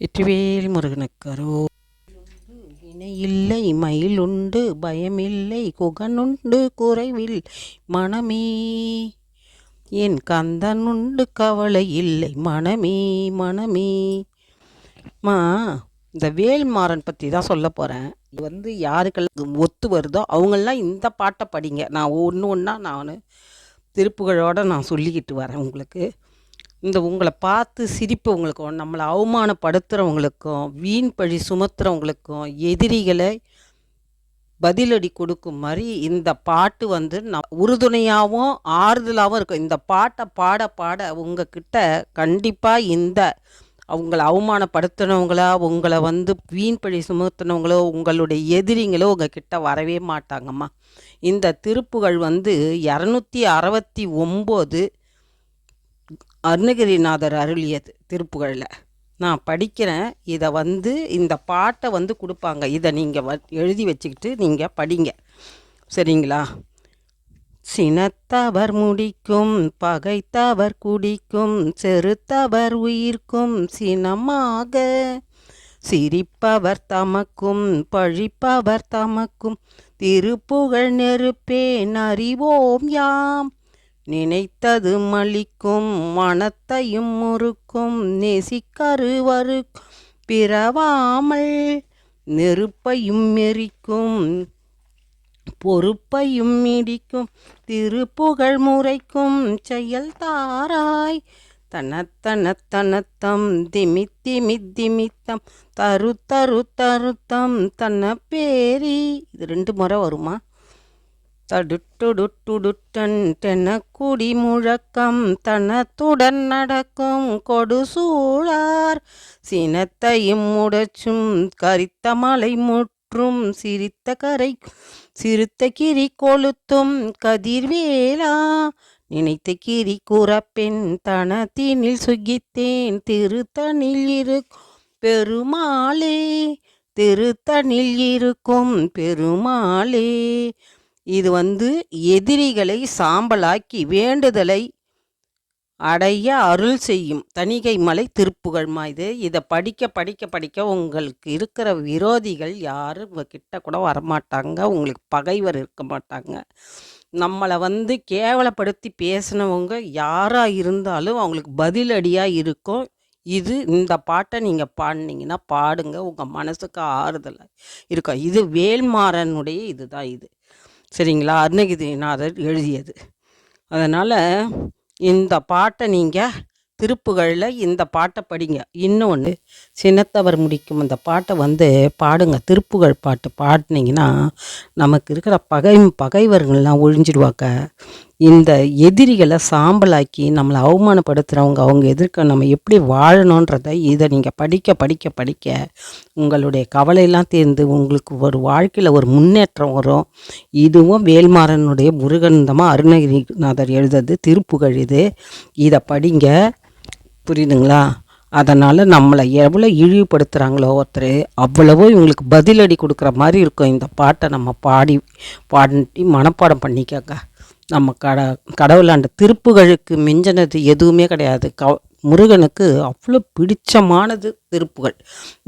வெற்றிவேல் முருகனுக்கரோ. இணையில்லை மயிலுண்டு பயமில்லை குகனுண்டு குறைவில் மனமே. என் கந்தனுண்டு கவலை இல்லை மனமே மனமே. மா இந்த வேல்மாறன் பற்றி தான் சொல்ல போகிறேன் இது வந்து யாருக்கெல்லாம் ஒத்து வருதோ அவங்கெல்லாம் இந்த பாட்டை படிங்க. நான் ஒன்று ஒன்றா நான் திருப்புகளோடு நான் சொல்லிக்கிட்டு வரேன் உங்களுக்கு. இந்த உங்களை பார்த்து சிரிப்பவங்களுக்கும் நம்மளை அவமானப்படுத்துகிறவங்களுக்கும் வீண் பழி சுமத்துறவங்களுக்கும் எதிரிகளை பதிலடி கொடுக்கும் மாதிரி இந்த பாட்டு வந்து நான் உறுதுணையாகவும் ஆறுதலாகவும் இருக்கும். இந்த பாட்டை பாட பாட உங்ககிட்ட கண்டிப்பாக இந்த அவங்கள அவமானப்படுத்தினவங்களா உங்களை வந்து வீண் பழி சுமத்துனவங்களோ உங்களுடைய எதிரிங்களோ உங்ககிட்ட வரவே மாட்டாங்கம்மா. இந்த திருப்புகள் வந்து இரநூத்தி அறுபத்தி ஒம்பது அருணகிரிநாதர் அருளியது திருப்புகழில். நான் படிக்கிறேன். இதை வந்து இந்த பாட்டை வந்து கொடுப்பாங்க. இதை நீங்கள் வ எழுதி வச்சுக்கிட்டு நீங்கள் படிங்க. சரிங்களா? சினத்தவர் முடிக்கும் பகைத்தவர் குடிக்கும் செருத்தவர் உயிர்க்கும் சினமாக சிரிப்பவர் தமக்கும் பழிப்பவர் தமக்கும் திருப்புகழ் நெருப்பேன் அறிவோம் யாம். நினைத்தது மலிக்கும் மனத்தையும் முறுக்கும் நெசிக்கருவருக்கும் பிறவாமல் நெருப்பையும் எரிக்கும் பொறுப்பையும் இடிக்கும் திருப்புகழ் முறைக்கும் செயல் தாராய் தனத்தனத்தனத்தம் திமி திமி திமித்தம் தரு தரு தருத்தம் தன பேரி. இது ரெண்டு முறை வருமா? தடுட்டுடுட்டுடுட்டன் தெனக்குடி முழக்கம் தனத்துடன் நடக்கும் கொடுசூழார் சினத்தையும் முடச்சும் கரித்த மலை முற்றும் சிரித்த கரை சிறுத்த கிரி கொளுத்தும் கதிர்வேலா. நினைத்த கிரி கூறப்பெண் தனத்தினில் சுகித்தேன் திருத்தனில் இருக்கும் பெருமாளே திருத்தனில் இருக்கும் பெருமாளே. இது வந்து எதிரிகளை சாம்பலாக்கி வேண்டுதலை அடைய அருள் செய்யும் தணிகை மலை திருப்புகழ்மா இது. இதை படிக்க படிக்க படிக்க உங்களுக்கு இருக்கிற விரோதிகள் யாரும் கிட்ட கூட வரமாட்டாங்க. உங்களுக்கு பகைவர் இருக்க மாட்டாங்க. நம்மளை வந்து கேவலப்படுத்தி பேசினவங்க யாராக இருந்தாலும் அவங்களுக்கு பதிலடியாக இருக்கும். இது இந்த பாட்டை நீங்கள் பாடினீங்கன்னா பாடுங்க. உங்கள் மனசுக்கு ஆறுதலாக இருக்கும். இது வேல்மாறனுடைய இதுதான் இது. சரிங்களா? அருணகிரிநாதர் எழுதியது. அதனால் இந்த பாட்டை நீங்கள் திருப்புகளில் இந்த பாட்டை படிங்க. இன்னொன்று சின்னத்தவர் முடிக்கும் அந்த பாட்டை வந்து பாடுங்க. திருப்புகழ் பாட்டு பாடினீங்கன்னா நமக்கு இருக்கிற பகை பகைவர்கள்லாம் ஒழிஞ்சிடுவாக்க இந்த எதிரிகளை சாம்பலாக்கி நம்மளை அவமானப்படுத்துகிறவங்க அவங்க எதிர்க்க நம்ம எப்படி வாழணுன்றதை இதை நீங்கள் படிக்க படிக்க படிக்க உங்களுடைய கவலையெல்லாம் தீர்ந்து உங்களுக்கு ஒரு வாழ்க்கையில் ஒரு முன்னேற்றம் வரும். இதுவும் வேல்மாறனுடைய முருகந்தமாக அருணகிரிநாதர் எழுதுறது திருப்புகழ் இது. இதை படிங்க. புரியுதுங்களா? அதனால் நம்மளை எவ்வளோ இழிவுபடுத்துகிறாங்களோ ஒருத்தர் அவ்வளவோ இவங்களுக்கு பதிலடி கொடுக்குற மாதிரி இருக்கும். இந்த பாட்டை நம்ம பாடி பாடி மனப்பாடம் பண்ணிக்கங்க. நம்ம கட கடவுளாண்ட திருப்புகளுக்கு மிஞ்சினது எதுவுமே கிடையாது. க முருகனுக்கு அவ்வளோ பிடிச்சமானது திருப்புகள்.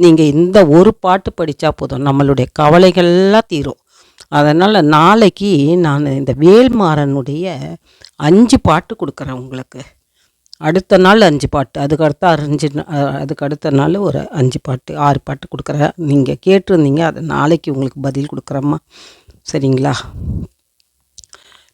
நீங்கள் இந்த ஒரு பாட்டு படித்தா போதும். நம்மளுடைய கவலைகள்லாம் தீரும். அதனால் நாளைக்கு நான் இந்த வேல்மாறனுடைய அஞ்சு பாட்டு கொடுக்குறேன் உங்களுக்கு. அடுத்த நாள் அஞ்சு பாட்டு. அதுக்கு அடுத்த அஞ்சு அதுக்கு அடுத்த நாள் ஒரு அஞ்சு பாட்டு ஆறு பாட்டு கொடுக்குறேன். நீங்கள் கேட்டிருந்தீங்க அதை நாளைக்கு உங்களுக்கு பதில் கொடுக்குறேம்மா. சரிங்களா?